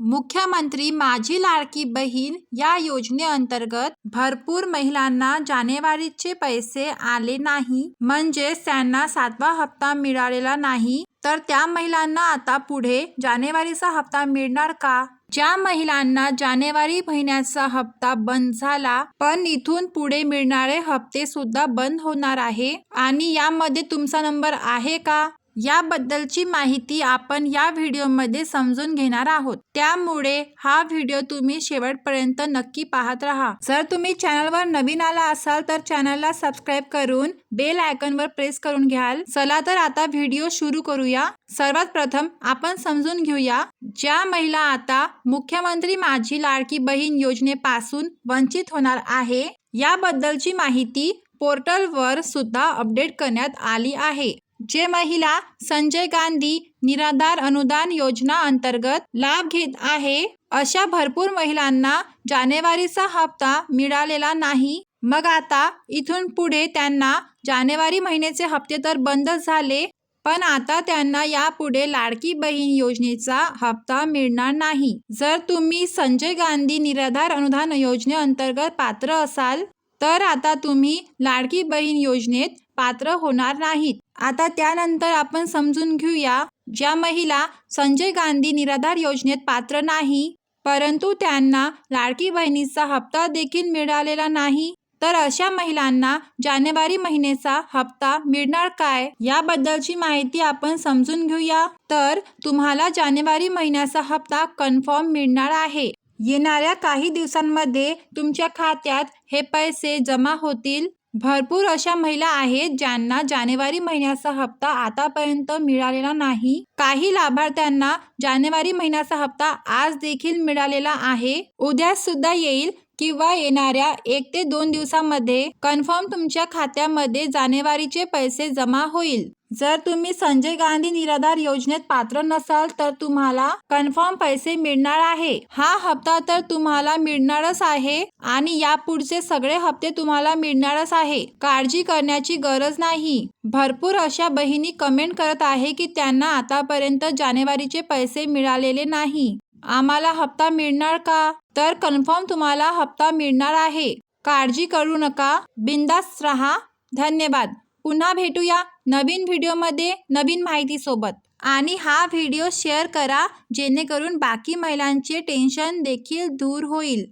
मुख्यमंत्री माझी लाडकी बहीण या योजनेअंतर्गत भरपूर महिलांना जानेवारीचे पैसे आले नाही. म्हणजेच त्यांना सातवा हप्ता मिळालेला नाही. तर त्या महिलांना आता पुढे जानेवारीचा हप्ता मिळणार का? ज्या महिलांना जानेवारी महिन्याचा हप्ता बंद झाला पण इथून पुढे मिळणारे हप्ते सुद्धा बंद होणार आहे. आणि यामध्ये तुमचा नंबर आहे का? याबद्दलची माहिती आपण या व्हिडिओमध्ये समजून घेणार आहोत. त्यामुळे हा व्हिडिओ तुम्ही शेवटपर्यंत नक्की पाहत राहा. जर तुम्ही चॅनलवर नवीन आला असाल तर चॅनलला सबस्क्राईब करून बेल आयकॉनवर प्रेस करून घ्याल. चला तर आता व्हिडिओ सुरू करूया. सर्वात प्रथम आपण समजून घेऊया ज्या महिला आता मुख्यमंत्री माझी लाडकी बहीण योजनेपासून वंचित होणार आहे याबद्दलची माहिती पोर्टलवर सुद्धा अपडेट करण्यात आली आहे. जे महिला संजय गांधी निराधार अनुदान योजना अंतर्गत लाभ घेत आहे अशा भरपूर महिलांना जानेवारीचा हप्ता मिळालेला नाही. मग आता इथून पुढे त्यांना जानेवारी महिन्याचे हप्ते तर बंदच झाले पण आता त्यांना यापुढे लाडकी बहीण योजनेचा हप्ता मिळणार नाही. जर तुम्ही संजय गांधी निराधार अनुदान योजनेअंतर्गत पात्र असाल तर आता तुम्ही लाडकी बहीण योजनेत पात्र होणार नाहीत. आता त्यानंतर आपण समजून घेऊया ज्या महिला संजय गांधी निराधार योजनेत पात्र नाही परंतु त्यांना लाडकी बहिणीचा हप्ता देखील मिळालेला नाही तर अशा महिलांना जानेवारी महिन्याचा हप्ता मिळणार काय? याबद्दलची माहिती आपण समजून घेऊया. तर तुम्हाला जानेवारी महिन्याचा हप्ता कन्फर्म मिळणार आहे. येणाऱ्या काही दिवसांमध्ये तुमच्या खात्यात हे पैसे जमा होतील. भरपूर अशा महिला आहेत ज्यांना जानेवारी महिन्याचा हप्ता आतापर्यंत मिळालेला नाही. काही लाभार्थ्यांना जानेवारी महिन्याचा हप्ता आज देखील मिळालेला आहे. उद्या सुद्धा येईल. किंवा येणाऱ्या एक ते दोन दिवसामध्ये कन्फर्म तुमच्या खात्यामध्ये जानेवारीचे पैसे जमा होईल. जर तुम्ही संजय गांधी निराधार योजनेत पात्र नसाल तर तुम्हाला कन्फर्म पैसे मिळणार आहे. हा हप्ता तर तुम्हाला मिळणारच आहे आणि यापुढचे सगळे हप्ते तुम्हाला मिळणारच आहे. काळजी करण्याची गरज नाही. भरपूर अशा बहिणी कमेंट करत आहे की त्यांना आतापर्यंत जानेवारीचे पैसे मिळालेले नाही. आम्हाला हप्ता मिळणार का? तर कन्फर्म तुम्हाला हप्ता मिळणार आहे. काळजी करू नका. बिंदास रहा. धन्यवाद. पुन्हा भेटूया नवीन व्हिडिओमध्ये नवीन माहितीसोबत. आणि हा व्हिडिओ शेअर करा जेणेकरून बाकी महिलांचे टेन्शन देखील दूर होईल.